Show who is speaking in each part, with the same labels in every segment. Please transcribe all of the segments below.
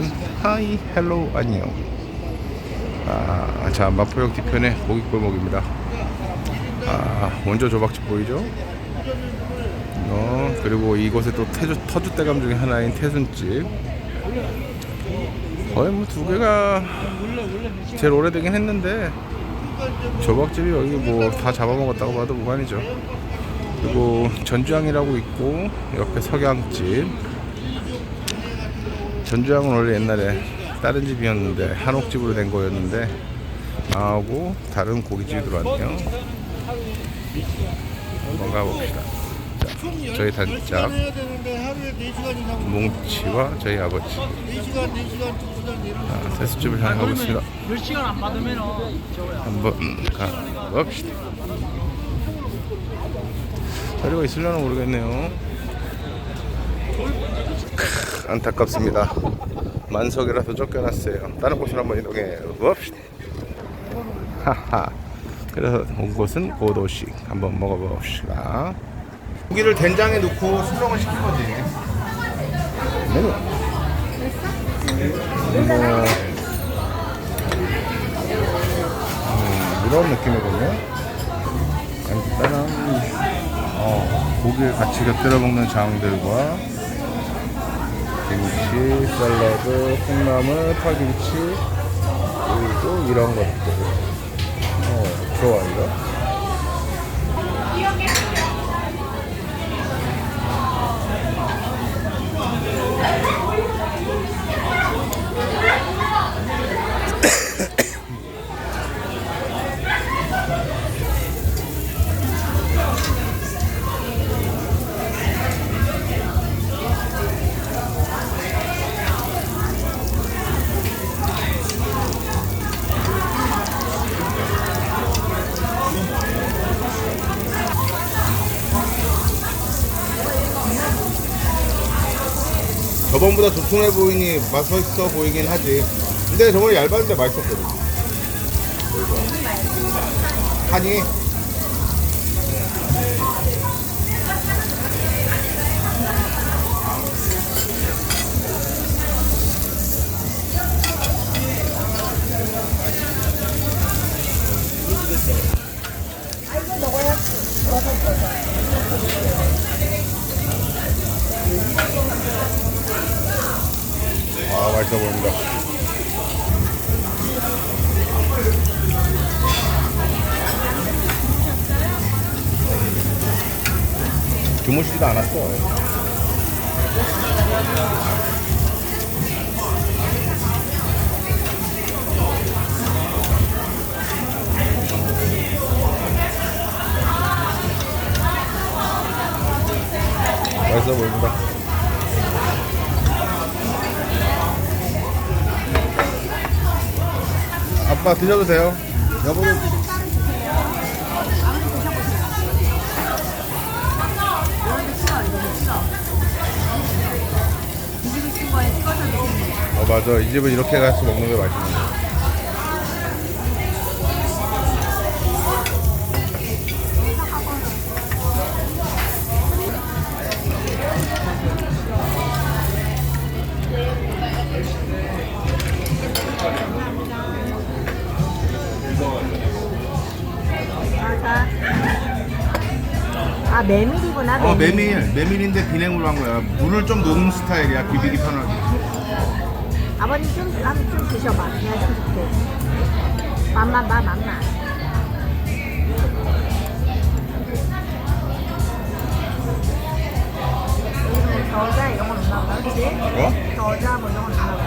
Speaker 1: 여러분 하이 헬로 안녕. 아, 자 마포역 뒤편의 고깃골목입니다. 아 원조 조박집 보이죠? 어, 그리고 이곳에 또 태주, 터줏대감 중에 하나인 태순집. 거의 뭐 두 개가 제일 오래되긴 했는데 조박집이 여기 뭐 다 잡아먹었다고 봐도 무관이죠. 그리고 전주향이라고 있고 옆에 석양집 전주향은 원래 옛날에 다른 집이었는데 한옥집으로 된 거였는데 망하고 다른 고깃집이 들어왔네요. 한번 가봅시다. 자, 저희 단짝
Speaker 2: 해야 되는데 하루에 4시간 이상
Speaker 1: 뭉치와 저희 아버지.
Speaker 2: 4시간, 4시간, 2시간 이런
Speaker 1: 자, 세수집을 향해 가보겠습니다. 한번 가봅시다. 자리가 있으려나 모르겠네요 크, 안타깝습니다. 만석이라서 쫓겨났어요. 다른 곳으로 한번 이동해 봅시다. 하하. 그래서 온 곳은 고도식. 한번 먹어봅시다. 고기를 된장에 넣고 수정을 시킨 거지. 메뉴. 뭐 음, 이런 느낌이군요. 간단한 어, 고기를 같이 곁들여 먹는 장들과 김치, 샐러드, 콩나물, 파김치 그리고 이런 것들. 어, 좋아 이거. 저번보다 두툼해 보이니 맛있어 보이긴 하지. 근데 저번에 얇았는데 맛있었거든. 하니? 맛있어 보인다. 주무시지도 않았어. 맛있어 보인다. 아빠 드셔도 돼요. 여보도 어 맞아. 이 집은 이렇게 가서 먹는 게 맛있는 거
Speaker 3: 아 메밀이구나
Speaker 1: 어 메밀. 메밀인데 비냉으로 한 거야. 물을 좀 넣는 스타일이야 비비기 편하게.
Speaker 3: 아버님 좀좀 좀 드셔봐. 내가 좀 줄게. 맛만 봐 여기는 겨자 이런 거 넣나 봐. 그치?
Speaker 1: 어?
Speaker 3: 겨자 뭐 이런 거 넣나 봐.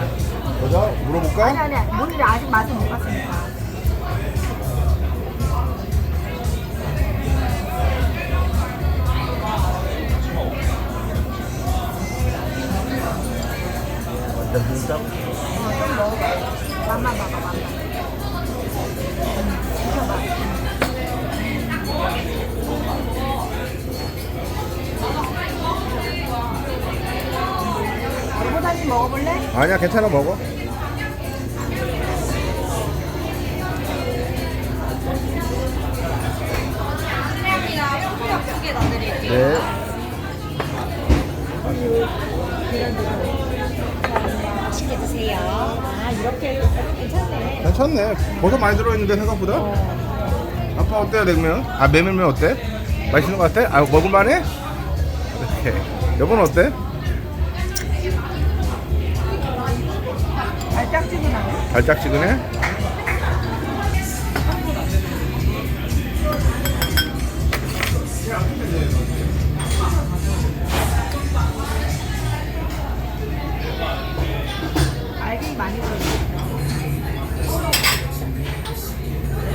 Speaker 3: 아니
Speaker 1: 물어볼까?
Speaker 3: 아니 뭔지 아직 맛을 못 봤으니까 다시 먹어볼래?
Speaker 1: 아니야 괜찮아 먹어 네
Speaker 4: 맛있게 드세요.
Speaker 3: 아 이렇게 괜찮네.
Speaker 1: 괜찮네. 버섯 많이 들어있는데 생각보다. 아빠 어때요 냉면? 아 메밀면 어때? 맛있는 것 같아? 아 먹을만해? 여보는 어때? 달짝지근해?